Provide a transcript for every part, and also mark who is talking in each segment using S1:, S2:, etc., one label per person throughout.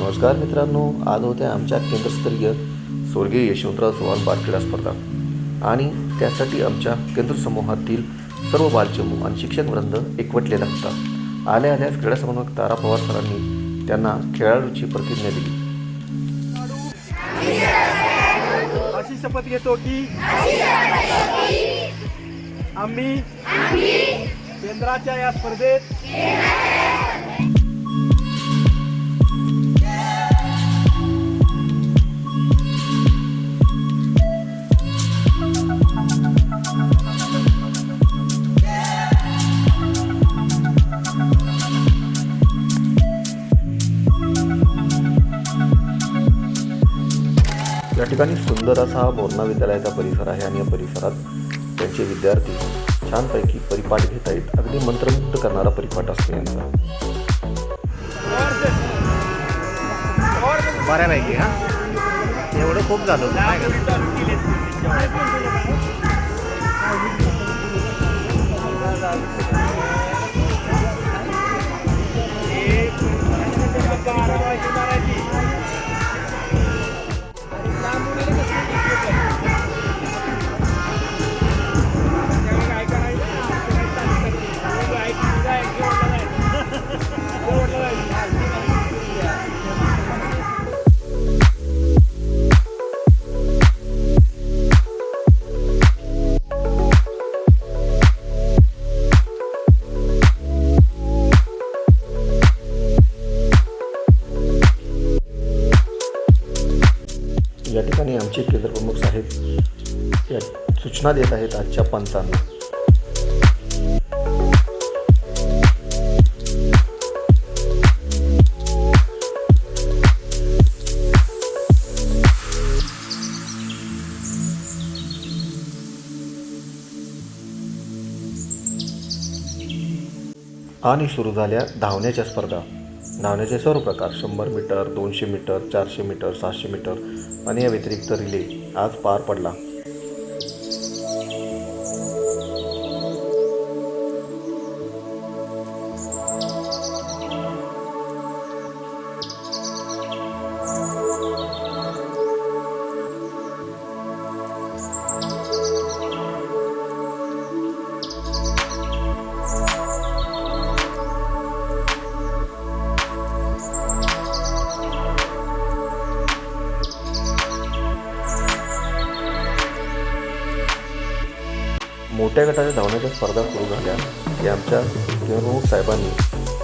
S1: नमस्कार मित्रांनो आज होत्या आमच्या केंद्रस्तरीय स्वर्गीय यशवंतराव चव्हाण बालक्रीडा स्पर्धा. आणि त्यासाठी आमच्या केंद्र समूहातील सर्व बालचमू आणि शिक्षकवृंद एकवटलेला होता आल्या आल्याच क्रीडा समन्वयक तारा पवार सरांनी त्यांना खेळाडूची प्रतिज्ञा दिली.
S2: अशी शपथ घेतो की आम्ही केंद्राच्या या स्पर्धेत
S1: ठिकाणी सुंदर असा हा बोरणा विद्यालयाचा परिसर आहे आणि या परिसरात त्यांचे विद्यार्थी छानपैकी परिपाठ घेत आहेत अगदी मंत्रमुग्ध करणारा परिपाठ असतो यांचा
S3: बऱ्यापैकी हा एवढं खूप झालं काय
S1: सूचना देत आहेत आजच्या पंचांना आणि सुरू झाल्या धावण्याच्या स्पर्धा. धावण्याचे सर्व प्रकार शंभर मीटर दोनशे मीटर चारशे मीटर सातशे मीटर आणि या व्यतिरिक्त रिले आज पार पडला. मोठ्या गटाच्या धावण्याच्या स्पर्धा सुरू झाल्या. की आमच्या केंद्रप्रमुख साहेबांनी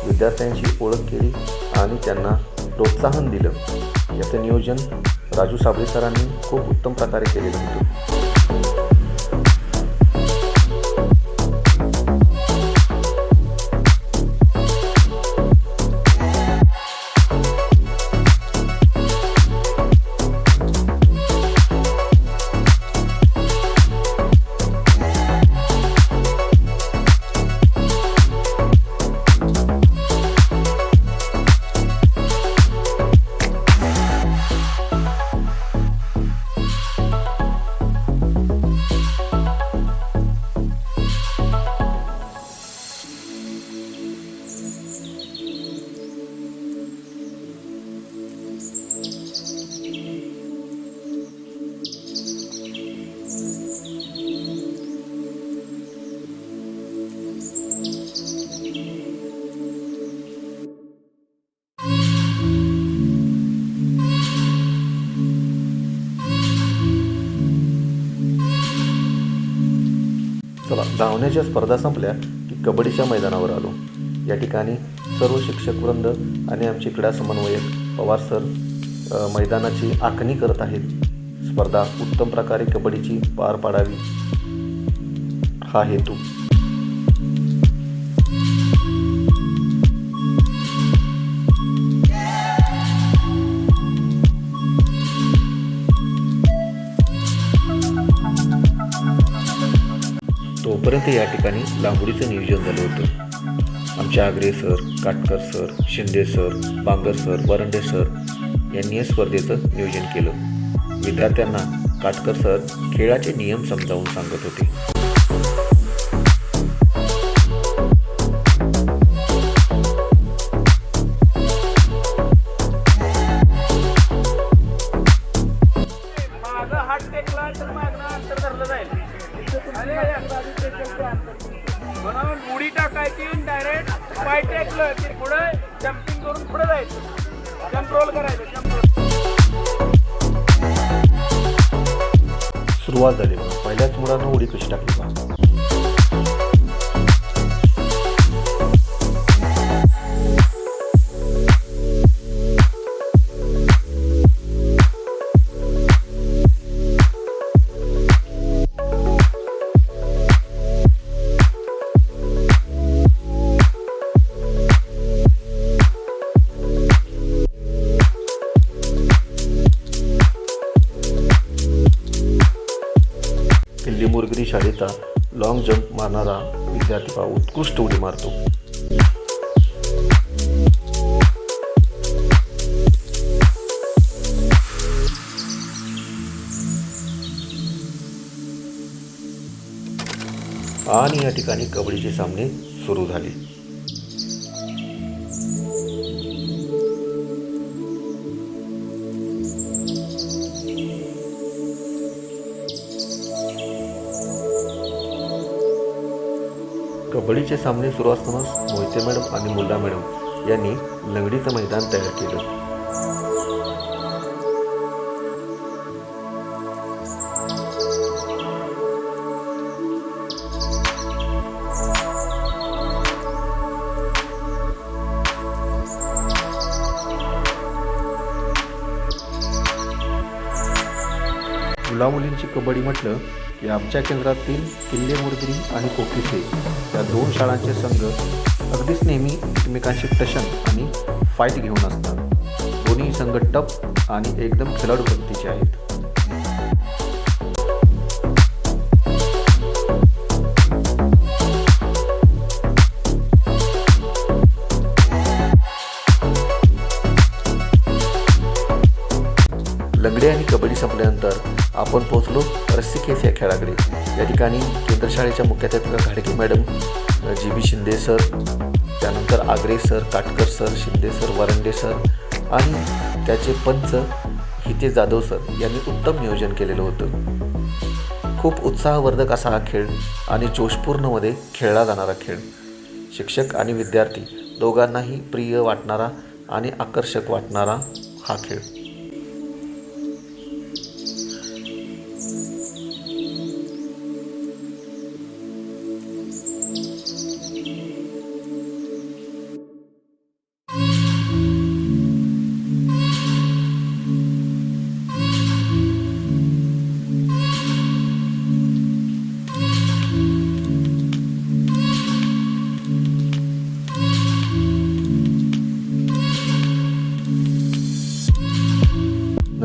S1: विद्यार्थ्यांची ओळख केली आणि त्यांना प्रोत्साहन दिलं. याचं नियोजन राजू साबळे सरांनी खूप उत्तम प्रकारे केलेलं होतं. चला धावण्याच्या स्पर्धा संपल्या की कबड्डीच्या मैदानावर आलो. या ठिकाणी सर्व शिक्षक वृंद आणि आमचे क्रीडा समन्वयक पवार सर मैदानाची आखणी करत आहेत. स्पर्धा उत्तम प्रकारे कबड्डीची पार पाडावी. हा हेतू. मध्ये या ठिकाणी लांबडीचं नियोजन झालं होतं. आमच्या Agre sir Katkar sir Shinde sir Bangar sir Varande sir यांनी या स्पर्धेचं नियोजन केलं. विद्यार्थ्यांना काटकर सर खेळाचे नियम समजावून सांगत होते.
S3: तर मागणं अंतर धरलं जाईल. म्हणून उडी टाकायची डायरेक्ट पाय टाकलं की पुढे जम्पिंग करून पुढे जायचं.
S2: कंट्रोल करायचं कंट्रोल
S1: सुरुवात झाली. पहिल्याच मुलांना उडी कशी टाकली? मुरगिरी शाळेचा लॉंग मारणारा विद्यार्थी हा उत्कृष्ट उडी मारतो. आणि या ठिकाणी कबड्डीचे सामने सुरू झाले. कबड्डीचे सामने सुरू असतानाच मोहिते मॅडम आणि मुल्ला मॅडम यांनी लंगडीचं मैदान तयार केलं. मुलामुलींची कबड्डी म्हटलं की आमच्या केंद्रातील किल्ले मुरगिरी आणि कोकिसे या दोन शाळांचे संघ अगदीच नेहमी एकमेकांशी टशन आणि फाईट घेऊन असतात. दोन्ही संघ टप आणि एकदम खेळाडू वृत्तीचे आहेत. लंगडी आणि कबड्डी संपल्यानंतर आपण पोहोचलो रस्सीखेस या खेळाकडे. या ठिकाणी केंद्र शाळेच्या मुख्याध्यापिका घाडगे madam G B Shinde sir त्यानंतर Agre sir Katkar sir Shinde sir Varande sir आणि त्याचे पंच हिते जाधव सर यांनी उत्तम नियोजन केलेलं होतं. खूप उत्साहवर्धक असा हा खेळ आणि जोशपूर्णमध्ये खेळला जाणारा खेळ. शिक्षक आणि विद्यार्थी दोघांनाही प्रिय वाटणारा आणि आकर्षक वाटणारा हा खेळ.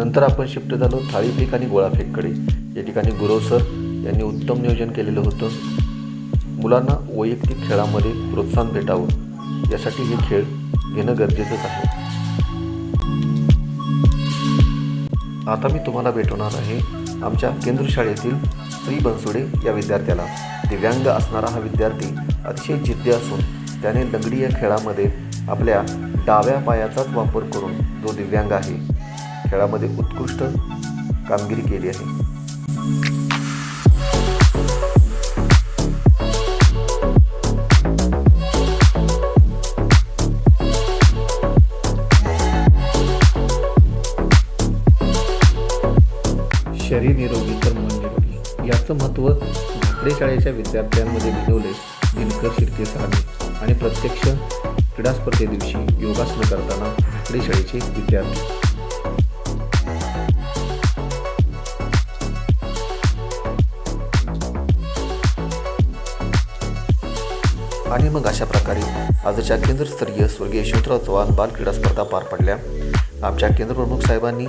S1: नंतर आपण शिफ्ट झालो थाळीफेक आणि गोळाफेककडे या ठिकाणी गुरव सर यांनी उत्तम नियोजन केलेलं होतं. मुलांना वैयक्तिक खेळामध्ये प्रोत्साहन भेटावं. यासाठी हे खेळ घेणं गरजेचंच आहे. आता मी तुम्हाला भेटवणार आहे आमच्या केंद्र शाळेतील श्री बनसोडे या विद्यार्थ्याला. दिव्यांग असणारा हा विद्यार्थी अतिशय जिद्दी असून त्याने लंगडी या खेळामध्ये आपल्या डाव्या पायाचाच वापर करून जो दिव्यांग आहे. खेळामध्ये उत्कृष्ट कामगिरी केली आहे. शरीर निरोगी तर मन निरोगी. याचं महत्त्व झाकडे शाळेच्या विद्यार्थ्यांमध्ये भिनवले दिनकर शिर्के सरांनी आणि प्रत्यक्ष क्रीडा स्पर्धे दिवशी योगासनं करताना झाकडे शाळेचे विद्यार्थी. आणि मग अशा प्रकारे आजच्या केंद्रस्तरीय स्वर्गीय यशवंतराव चव्हाण बालक्रीडा स्पर्धा पार पडल्या. आमच्या केंद्रप्रमुख साहेबांनी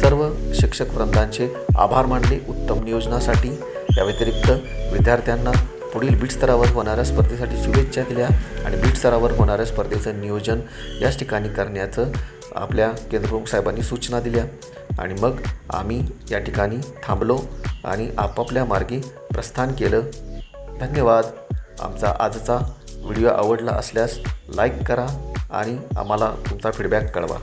S1: सर्व शिक्षक वृंदांचे आभार मानले उत्तम नियोजनासाठी. या व्यतिरिक्त विद्यार्थ्यांना पुढील बीट स्तरावर होणाऱ्या स्पर्धेसाठी शुभेच्छा दिल्या आणि बीट स्तरावर होणाऱ्या स्पर्धेचं नियोजन याच ठिकाणी करण्याचं आपल्या केंद्रप्रमुख साहेबांनी सूचना दिल्या. आणि मग आम्ही या ठिकाणी थांबलो आणि आपापल्या मार्गी प्रस्थान केलं. धन्यवाद. आमचा आजचा व्हिडिओ आवडला असल्यास लाईक करा आणि आम्हाला तुमचा फीडबॅक कळवा.